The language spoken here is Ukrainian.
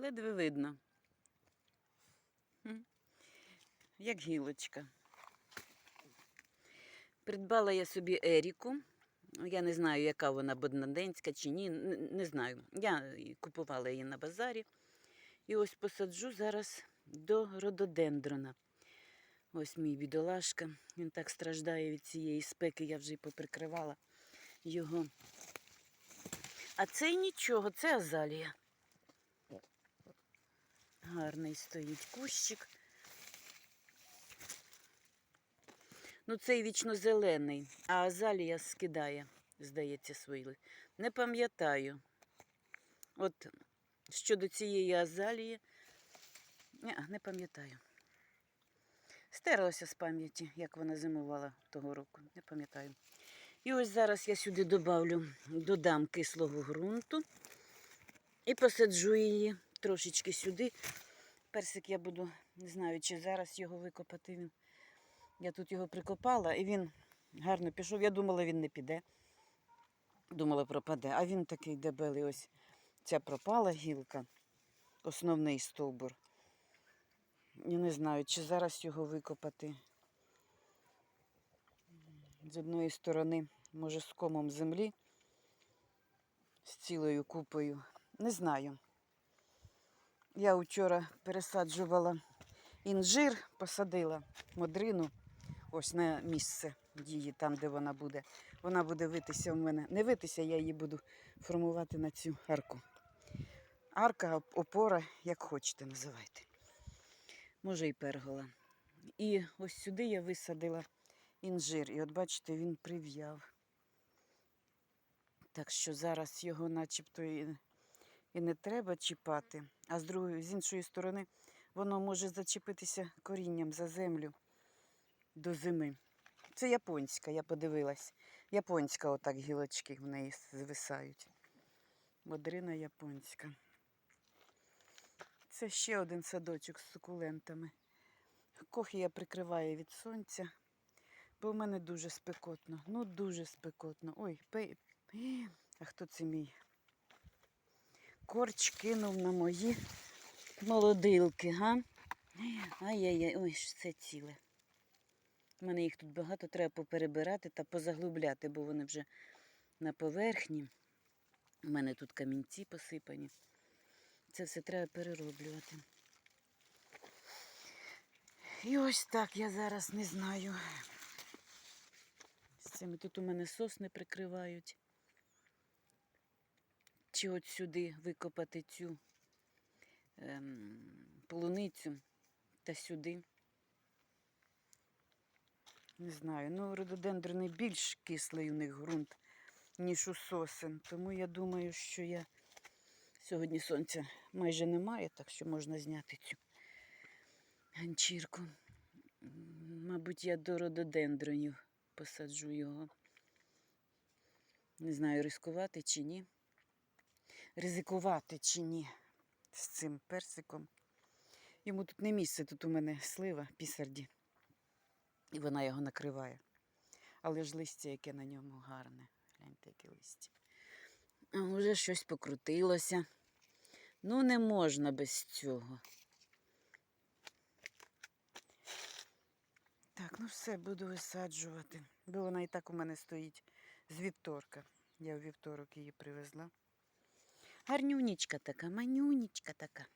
ледве видно. Як гілочка. Придбала я собі Еріку. Я не знаю, яка вона боднаденська чи ні. Не знаю. Я купувала її на базарі. І ось посаджу зараз до рододендрона. Ось мій бідолашка. Він так страждає від цієї спеки, я вже й поприкривала його. А цей нічого, це азалія. Гарний стоїть кущик. Ну, цей вічно зелений, а азалія скидає, здається, свої. Не пам'ятаю. От щодо цієї азалії, ні, не пам'ятаю. Стерлася з пам'яті, як вона зимувала того року. Не пам'ятаю. І ось зараз я сюди добавлю, додам кислого ґрунту і посаджу її трошечки сюди. Персик я буду, не знаю, чи зараз його викопати. Він. Я тут його прикопала і він гарно пішов. Я думала, він не піде. Думала, пропаде. А він такий дебелий. Ось ця пропала гілка, основний стовбур. Я не знаю, чи зараз його викопати. З одної сторони, може, з комом землі, з цілою купою. Не знаю. Я вчора пересаджувала інжир, посадила модрину ось на місце її, там, де вона буде. Вона буде витися в мене. Не витися, я її буду формувати на цю арку. Арка, опора, як хочете, називайте. Може і пергола. І ось сюди я висадила інжир. І от бачите, він прив'яв. Так що зараз його начебто і не треба чіпати. А з другої, з іншої сторони, воно може зачепитися корінням за землю до зими. Це японська, я подивилась. Японська отак гілочки в неї звисають. Модрина японська. Це ще один садочок з сукулентами. Кохи я прикриваю від сонця, бо в мене дуже спекотно. Ну, дуже спекотно. Ой, пей. А хто це мій? Корч кинув на мої молодилки, га? Ай-яй-яй, ой, ж це ціле. У мене їх тут багато, треба поперебирати та позаглубляти, бо вони вже на поверхні. У мене тут камінці посипані. Це все треба перероблювати. І ось так я зараз не знаю. З цими тут у мене сосни прикривають. Чи от сюди викопати цю ем, полуницю та сюди. Не знаю, ну рододендрони більш кислий у них ґрунт, ніж у сосен. Тому я думаю, що я сьогодні сонця майже немає, так що можна зняти цю ганчірку. Мабуть, я до рододендронів посаджу його. Не знаю, ризикувати чи ні. Ризикувати чи ні з цим персиком. Йому тут не місце, тут у мене слива пісарді. І вона його накриває. Але ж листя, яке на ньому гарне. Гляньте, яке листя. А вже щось покрутилося. Ну, не можна без цього. Так, ну все, буду висаджувати. Бо вона і так у мене стоїть з вівторка. Я в вівторок її привезла. Гарнюнічка така, манюнічка така.